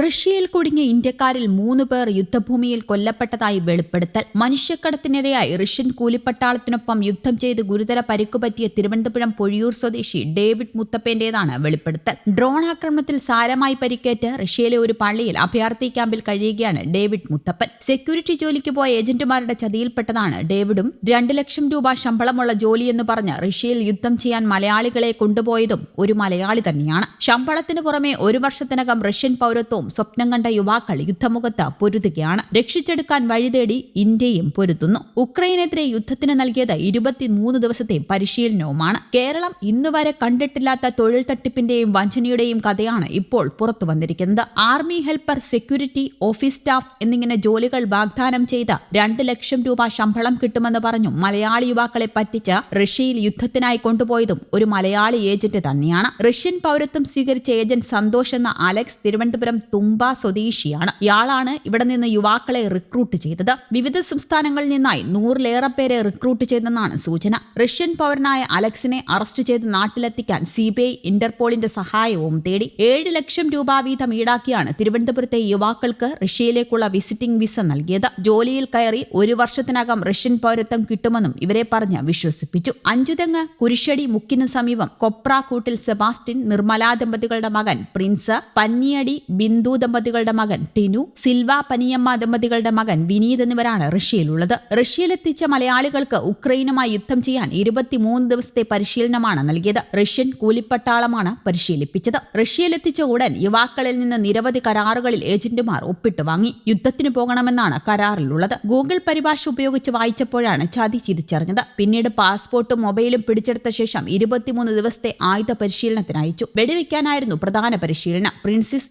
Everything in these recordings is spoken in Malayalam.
റഷ്യയിൽ കുടുങ്ങിയ ഇന്ത്യക്കാരിൽ മൂന്ന് പേർ യുദ്ധഭൂമിയിൽ കൊല്ലപ്പെട്ടതായി വെളിപ്പെടുത്തൽ. മനുഷ്യക്കടത്തിനിരയായി റഷ്യൻ കൂലിപ്പട്ടാളത്തിനൊപ്പം യുദ്ധം ചെയ്ത് ഗുരുതര പരിക്കുപറ്റിയ തിരുവനന്തപുരം പൊഴിയൂർ സ്വദേശി ഡേവിഡ് മുത്തപ്പേന്റേതാണ് വെളിപ്പെടുത്തൽ. ഡ്രോൺ ആക്രമണത്തിൽ സാരമായി പരിക്കേറ്റ് റഷ്യയിലെ ഒരു പള്ളിയിൽ അഭയാർത്ഥി ക്യാമ്പിൽ കഴിയുകയാണ് ഡേവിഡ് മുത്തപ്പൻ. സെക്യൂരിറ്റി ജോലിക്ക് പോയ ഏജന്റുമാരുടെ ചതിയിൽപ്പെട്ടതാണ് ഡേവിഡും രണ്ട് ലക്ഷം രൂപ ശമ്പളമുള്ള ജോലിയെന്ന് പറഞ്ഞ് റഷ്യയിൽ യുദ്ധം ചെയ്യാൻ മലയാളികളെ കൊണ്ടുപോയതും ഒരു മലയാളി തന്നെയാണ്. ശമ്പളത്തിന് പുറമെ ഒരു വർഷത്തിനകം റഷ്യൻ പൗരത്വവും സ്വപ്നം കണ്ട യുവാക്കൾ യുദ്ധമുഖത്ത് പൊരുതുകയാണ്. രക്ഷിച്ചെടുക്കാൻ വഴിതേടി ഇന്ത്യയും പൊരുതുന്നു. ഉക്രൈനെതിരെ യുദ്ധത്തിന് നൽകിയത് ഇരുപത്തിമൂന്ന് ദിവസത്തെ പരിശീലനവുമാണ്. കേരളം ഇന്നുവരെ കണ്ടിട്ടില്ലാത്ത തൊഴിൽ തട്ടിപ്പിന്റെയും വഞ്ചനയുടെയും കഥയാണ് ഇപ്പോൾ പുറത്തു വന്നിരിക്കുന്നത്. Army helper security office staff എന്നിങ്ങനെ ജോലികൾ വാഗ്ദാനം ചെയ്ത് രണ്ട് ലക്ഷം രൂപ ശമ്പളം കിട്ടുമെന്ന് പറഞ്ഞു മലയാളി യുവാക്കളെ പറ്റിച്ച റഷ്യയിൽ യുദ്ധത്തിനായി കൊണ്ടുപോയതും ഒരു മലയാളി ഏജന്റ് തന്നെയാണ്. റഷ്യൻ പൗരത്വം സ്വീകരിച്ച ഏജന്റ് സന്തോഷ് എന്ന അലക്സ് തിരുവനന്തപുരം തുമ്പ സ്വദേശിയാണ്. ഇയാളാണ് ഇവിടെ നിന്ന് യുവാക്കളെ റിക്രൂട്ട് ചെയ്തത്. വിവിധ സംസ്ഥാനങ്ങളിൽ നിന്നായി നൂറിലേറെ പേരെ റിക്രൂട്ട് ചെയ്തെന്നാണ് സൂചന. റഷ്യൻ പൗരനായ അലക്സിനെ അറസ്റ്റ് ചെയ്ത് നാട്ടിലെത്തിക്കാൻ സി ബി ഐ ഇന്റർപോളിന്റെ സഹായവും തേടി ഏഴ് ലക്ഷം രൂപ വീതം ഈടാക്കിയാണ് തിരുവനന്തപുരത്തെ യുവാക്കൾക്ക് റഷ്യയിലേക്കുള്ള വിസിറ്റിംഗ് വിസ നൽകിയത്. ജോലിയിൽ കയറി ഒരു വർഷത്തിനകം റഷ്യൻ പൗരത്വം കിട്ടുമെന്നും ഇവരെ പറഞ്ഞ് വിശ്വസിപ്പിച്ചു. അഞ്ചുതെങ്ങ് കുരിശടി മുക്കിന് സമീപം കൊപ്രാക്കൂട്ടിൽ സെബാസ്റ്റിൻ നിർമ്മലാ ദമ്പതികളുടെ മകൻ പ്രിൻസ് പന്നിയടി ബിന്ദു ദമ്പതികളുടെ മകൻ ടിനു സിൽവ പനിയമ്മ ദമ്പതികളുടെ മകൻ വിനീത് എന്നിവരാണ് റഷ്യയിലുള്ളത്. റഷ്യയിലെത്തിച്ച മലയാളികൾക്ക് ഉക്രൈനുമായി യുദ്ധം ചെയ്യാൻ ഇരുപത്തിമൂന്ന് ദിവസത്തെ പരിശീലനമാണ് നൽകിയത്. റഷ്യൻ കൂലിപ്പട്ടാളമാണ് പരിശീലിപ്പിച്ചത്. റഷ്യയിലെത്തിച്ച ഉടൻ യുവാക്കളിൽ നിന്ന് നിരവധി കരാറുകളിൽ ഏജന്റുമാർ ഒപ്പിട്ട് വാങ്ങി. യുദ്ധത്തിന് പോകണമെന്നാണ് കരാറിലുള്ളത്. ഗൂഗിൾ പരിഭാഷ ഉപയോഗിച്ച് വായിച്ചപ്പോഴാണ് ചതി തിരിച്ചറിഞ്ഞത് പിന്നീട് പാസ്പോർട്ടും മൊബൈലും പിടിച്ചെടുത്ത ശേഷം ഇരുപത്തിമൂന്ന് ദിവസത്തെ ആയുധ പരിശീലനത്തിന് അയച്ചു വെടിവെക്കാനായിരുന്നു പ്രധാന പരിശീലനം. പ്രിൻസിസ്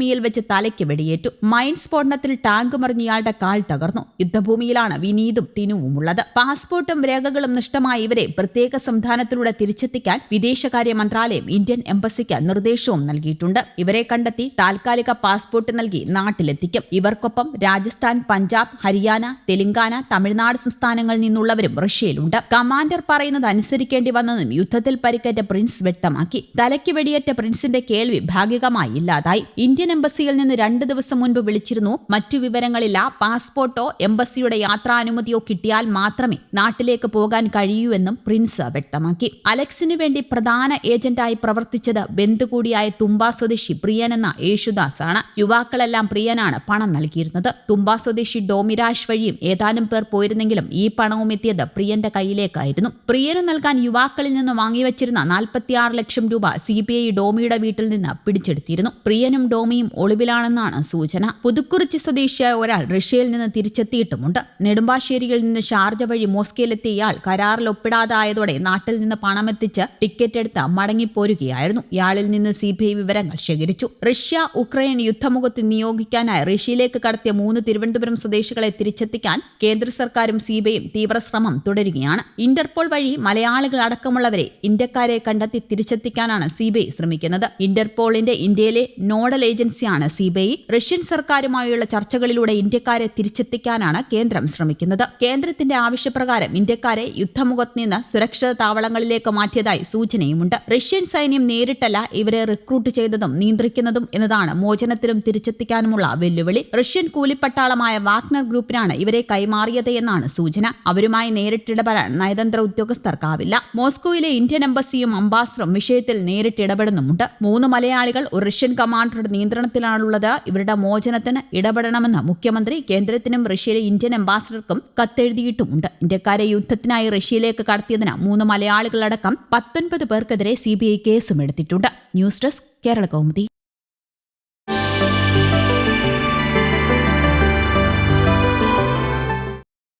യുദ്ധഭൂമിയിൽ വെച്ച് തലയ്ക്ക് വെടിയേറ്റു. മൈൻ സ്ഫോടനത്തിൽ ടാങ്ക് മറിഞ്ഞ ഇയാളുടെ കാൽ തകർന്നു. യുദ്ധഭൂമിയിലാണ് വിനീതും ടിനുവും ഉള്ളത് പാസ്പോർട്ടും രേഖകളും നഷ്ടമായ ഇവരെ പ്രത്യേക സംവിധാനത്തിലൂടെ തിരിച്ചെത്തിക്കാൻ വിദേശകാര്യ മന്ത്രാലയം ഇന്ത്യൻ എംബസിക്ക് നിർദ്ദേശവും നൽകിയിട്ടുണ്ട്. ഇവരെ കണ്ടെത്തി താൽക്കാലിക പാസ്പോർട്ട് നൽകി നാട്ടിലെത്തിക്കും. ഇവർക്കൊപ്പം രാജസ്ഥാൻ പഞ്ചാബ് ഹരിയാന തെലങ്കാന തമിഴ്നാട് സംസ്ഥാനങ്ങളിൽ നിന്നുള്ളവരും റഷ്യയിലുണ്ട്. കമാൻഡർ പറയുന്നത് അനുസരിക്കേണ്ടി വന്നതും യുദ്ധത്തിൽ പരിക്കേറ്റ പ്രിൻസ് വ്യക്തമാക്കി. തലയ്ക്ക് വെടിയേറ്റ പ്രിൻസിന്റെ കേൾവി ഭാഗികമായി ഇല്ലാതായി. ഇന്ത്യൻ എംബസിയിൽ നിന്ന് രണ്ട് ദിവസം മുൻപ് വിളിച്ചിരുന്നു. മറ്റു വിവരങ്ങളില്ല. പാസ്പോർട്ടോ എംബസിയുടെ യാത്രാനുമതിയോ കിട്ടിയാൽ മാത്രമേ നാട്ടിലേക്ക് പോകാൻ കഴിയൂ എന്നും പ്രിൻസ് വ്യക്തമാക്കി. അലക്സിനു വേണ്ടി പ്രധാന ഏജന്റായി പ്രവർത്തിച്ചത് ബന്ധുകൂടിയായ തുമ്പ സ്വദേശി പ്രിയൻ എന്ന യേശുദാസ് ആണ് യുവാക്കളെല്ലാം പ്രിയനാണ് പണം നൽകിയിരുന്നത്. തുമ്പ സ്വദേശി ഡോമിരാജ് വഴിയും ഏതാനും പേർ പോയിരുന്നെങ്കിലും ഈ പണവും എത്തിയത് പ്രിയന്റെ കയ്യിലേക്കായിരുന്നു. പ്രിയനു നൽകാൻ യുവാക്കളിൽ നിന്ന് വാങ്ങിവച്ചിരുന്ന നാൽപ്പത്തിയാറ് ലക്ഷം രൂപ സി ഡോമിയുടെ വീട്ടിൽ നിന്ന് പിടിച്ചെടുത്തിരുന്നു. പ്രിയനും ഡോമിയും ഒളിവിലാണെന്നാണ് സൂചന. പുതുക്കുറിച്ചി സ്വദേശിയായ ഒരാൾ റഷ്യയിൽ നിന്ന് തിരിച്ചെത്തിയിട്ടുമുണ്ട്. നെടുമ്പാശ്ശേരിയിൽ നിന്ന് ഷാർജ വഴി മോസ്കോയിലെത്തിയ ഇയാൾ കരാറിൽ ഒപ്പിടാതായതോടെ നാട്ടിൽ നിന്ന് പണമെത്തിച്ച് ടിക്കറ്റ് എടുത്ത് മടങ്ങിപ്പോരുകയായിരുന്നു. ഇയാളിൽ നിന്ന് സി ബി ഐ വിവരങ്ങൾ ശേഖരിച്ചു. റഷ്യ ഉക്രൈൻ യുദ്ധമുഖത്ത് നിയോഗിക്കാനായി റഷ്യയിലേക്ക് കടത്തിയ മൂന്ന് തിരുവനന്തപുരം സ്വദേശികളെ തിരിച്ചെത്തിക്കാൻ കേന്ദ്ര സർക്കാരും സി ബി തീവ്രശ്രമം തുടരുകയാണ്. ഇന്റർപോൾ വഴി മലയാളികൾ അടക്കമുള്ളവരെ ഇന്ത്യക്കാരെ കണ്ടെത്തി തിരിച്ചെത്തിക്കാനാണ് സി ബി ഐ ശ്രമിക്കുന്നത്. ഇന്റർപോളിന്റെ ഇന്ത്യയിലെ നോഡൽ ഏജൻസിയാണ് സി ബി ഐ. റഷ്യൻ സർക്കാരുമായുള്ള ചർച്ചകളിലൂടെ ഇന്ത്യക്കാരെ തിരിച്ചെത്തിക്കാനാണ് കേന്ദ്രം ശ്രമിക്കുന്നത്. കേന്ദ്രത്തിന്റെ ആവശ്യപ്രകാരം ഇന്ത്യക്കാരെ യുദ്ധമുഖത്ത് നിന്ന് സുരക്ഷിത താവളങ്ങളിലേക്ക് മാറ്റിയതായി സൂചനയുമുണ്ട്. റഷ്യൻ സൈന്യം നേരിട്ടല്ല ഇവരെ റിക്രൂട്ട് ചെയ്തതും നിയന്ത്രിക്കുന്നതും എന്നതാണ് മോചനത്തിനും തിരിച്ചെത്തിക്കാനുമുള്ള വെല്ലുവിളി. റഷ്യൻ കൂലിപ്പട്ടാളമായ വാഗ്നർ ഗ്രൂപ്പിനാണ് ഇവരെ കൈമാറിയത് എന്നാണ് സൂചന. അവരുമായി നേരിട്ടിടപെടാൻ നയതന്ത്ര ഉദ്യോഗസ്ഥർക്കാവില്ല മോസ്കോയിലെ ഇന്ത്യൻ എംബസിയും അംബാസഡറും വിഷയത്തിൽ നേരിട്ടിടപെടുന്നുമുണ്ട് മൂന്ന് മലയാളികൾ ഒരു റഷ്യൻ കമാൻഡറുടെ നിയന്ത്രണത്തിലാണുള്ളത് ഇവരുടെ മോചനത്തിന് ഇടപെടണമെന്ന് മുഖ്യമന്ത്രി കേന്ദ്രത്തിനും റഷ്യയിലെ ഇന്ത്യൻ അംബാസിഡർക്കും കത്തെഴുതിയിട്ടുമുണ്ട്. ഇന്ത്യക്കാരെ യുദ്ധത്തിനായി റഷ്യയിലേക്ക് കടത്തിയതിന് മൂന്ന് മലയാളികളടക്കം പത്തൊൻപത് പേർക്കെതിരെ സി കേസും എടുത്തിട്ടുണ്ട്. News desk Kerala Kaumudi.